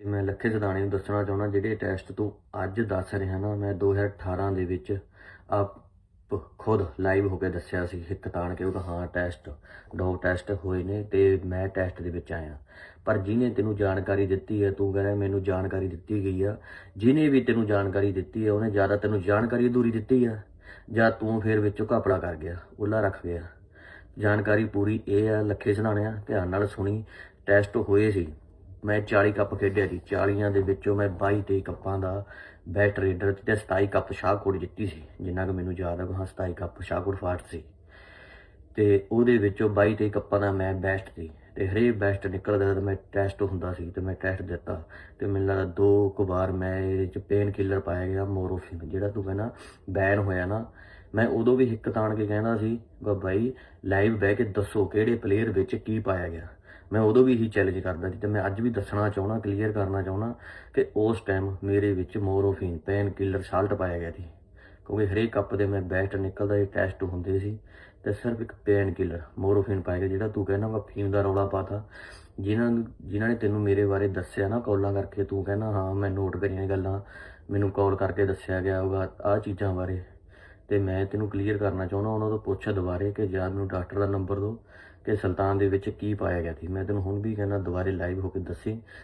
ਤੇ ਮੈਂ ਲੱਖੇ ਸਦਾਣੇ ਨੂੰ ਦੱਸਣਾ ਚਾਹੁੰਦਾ, ਜਿਹੜੇ ਟੈਸਟ ਤੂੰ ਅੱਜ ਦੱਸ ਰਿਹਾ ਨਾ, ਮੈਂ 2018 ਦੇ ਵਿੱਚ ਆਪ ਖੁਦ ਲਾਈਵ ਹੋ ਕੇ ਦੱਸਿਆ ਸੀ ਹਿੱਕ ਤਾਣ ਕੇ ਉਹਦਾ ਹਾਂ ਟੈਸਟ ਡੋਪ ਟੈਸਟ ਹੋਏ ਨੇ ਤੇ ਮੈਂ ਟੈਸਟ ਦੇ ਵਿੱਚ ਆਇਆ। ਪਰ ਜਿਹਨੇ ਤੈਨੂੰ ਜਾਣਕਾਰੀ ਦਿੱਤੀ ਹੈ, ਤੂੰ ਕਹਿੰਦਾ ਮੈਨੂੰ ਜਾਣਕਾਰੀ ਦਿੱਤੀ ਗਈ ਆ। ਜਿਹਨੇ ਵੀ ਤੈਨੂੰ ਜਾਣਕਾਰੀ ਦਿੱਤੀ ਹੈ ਉਹਨੇ ਜ਼ਿਆਦਾ ਤੈਨੂੰ ਜਾਣਕਾਰੀ ਅਧੂਰੀ ਦਿੱਤੀ ਆ। ਜਾਂ ਤੂੰ ਫੇਰ ਵਿੱਚੋਂ ਘਪਲਾ ਕਰ ਗਿਆ ਉੱਲਾ ਰੱਖ ਗਿਆ। ਜਾਣਕਾਰੀ ਪੂਰੀ ਇਹ ਆ, ਲੱਖੇ ਸਣਾਣਿਆ ਧਿਆਨ ਨਾਲ ਸੁਣੀ ਟੈਸਟ ਹੋਏ ਸੀ। ਮੈਂ 40 ਕੱਪ ਖੇਡਿਆ ਸੀ। 40ਾਂ ਦੇ ਵਿੱਚੋਂ ਮੈਂ 22 23 ਕੱਪਾਂ ਦਾ ਬੈਟ ਰੇਡਰ ਤੇ 27 ਕੱਪ ਸ਼ਾਹਕੋਟ ਜਿੱਤੀ ਸੀ, ਜਿੰਨਾ ਕਿ ਮੈਨੂੰ ਯਾਦ ਹੈ ਹਾਂ 27 ਕੱਪ ਸ਼ਾਹਕੋਟ ਫਾਟ ਸੀ। ਤੇ ਉਹਦੇ ਵਿੱਚੋਂ 22 23 ਕੱਪਾਂ ਦਾ ਮੈਂ ਬੈਸਟ ਸੀ ਤੇ ਹਰੇਕ ਬੈਸਟ ਨਿਕਲਦਾ ਤਾਂ ਮੈਂ ਟੈਸਟ ਹੁੰਦਾ ਸੀ ਤੇ ਮੈਂ ਟੈਸਟ ਦਿੱਤਾ ਤੇ ਮੈਨੂੰ ਲੱਗਦਾ ਦੋ ਕੁ ਵਾਰ ਮੈਂ ਇਹਦੇ ਚ ਪੇਨ ਕਿਲਰ ਪਾਇਆ ਗਿਆ, ਮੋਰੋਫਿਨ, ਜਿਹੜਾ ਤੂੰ ਕਹਿੰਦਾ ਬੈਨ ਹੋਇਆ ਨਾ। ਮੈਂ ਉਦੋਂ ਵੀ ਹਿੱਕ ਤਾਣ ਕੇ ਕਹਿੰਦਾ ਸੀ, ਵਾ ਬਾਈ ਲਾਈਵ ਬਹਿ ਕੇ ਦੱਸੋ ਕਿਹੜੇ ਪਲੇਅਰ ਵਿੱਚ ਕੀ ਪਾਇਆ ਗਿਆ। ਮੈਂ ਉਦੋਂ ਵੀ ਇਹੀ ਚੈਲੰਜ ਕਰਦਾ ਸੀ ਤੇ ਮੈਂ ਅੱਜ ਵੀ ਦੱਸਣਾ ਚਾਹੁੰਦਾ ਕਲੀਅਰ ਕਰਨਾ ਚਾਹੁੰਦਾ ਕਿ ਉਸ ਟਾਈਮ ਮੇਰੇ ਵਿੱਚ ਮੋਰੋਫਿਨ ਪੇਨ ਕਿਲਰ ਸਾਲਟ ਪਾਇਆ ਗਿਆ ਸੀ। ਕਿਉਂਕਿ ਹਰੇਕ ਕੱਪ ਦੇ ਮੈਂ ਬੈਸਟ ਨਿਕਲਦਾ, ਇਹ ਟੈਸਟ ਹੁੰਦੇ ਸੀ ਤੇ ਸਿਰਫ ਇੱਕ ਪੇਨ ਕਿਲਰ ਮੋਰੋਫਿਨ ਪਾਇਆ ਗਿਆ, ਜਿਹੜਾ ਤੂੰ ਕਹਿੰਦਾ ਵਾ ਫੀਮ ਦਾ ਰੌਲਾ ਪਾਤਾ। ਜਿਨ੍ਹਾਂ ਨੂੰ- ਜਿਨ੍ਹਾਂ ਨੇ ਤੈਨੂੰ ਮੇਰੇ ਬਾਰੇ ਦੱਸਿਆ ਨਾ ਕਾਲਾਂ ਕਰਕੇ, ਤੂੰ ਕਹਿੰਦਾ, ਹਾਂ, ਮੈਂ ਨੋਟ ਕਰੀਆਂ ਗੱਲਾਂ, ਮੈਨੂੰ ਕਾਲ ਕਰਕੇ ਦੱਸਿਆ ਗਿਆ ਹੋਗਾ ਆਹ ਚੀਜ਼ਾਂ ਬਾਰੇ। ਤੇ ਮੈਂ ਤੈਨੂੰ ਕਲੀਅਰ ਕਰਨਾ ਚਾਹੁੰਦਾ, ਉਹਨਾਂ ਤੋਂ ਪੁੱਛ ਦੁਬਾਰੇ ਕਿ ਯਾਰ ਮੈਨੂੰ ਡਾਕਟਰ ਦਾ ਨੰਬਰ ਦਿਓ ਕਿ ਸੁਲਤਾਨ ਦੇ ਵਿੱਚ ਕੀ ਪਾਇਆ ਗਿਆ ਸੀ। ਮੈਂ ਤੈਨੂੰ ਹੁਣ ਵੀ ਕਹਿੰਦਾ ਦੁਬਾਰੇ ਲਾਈਵ ਹੋ ਕੇ ਦੱਸੀ।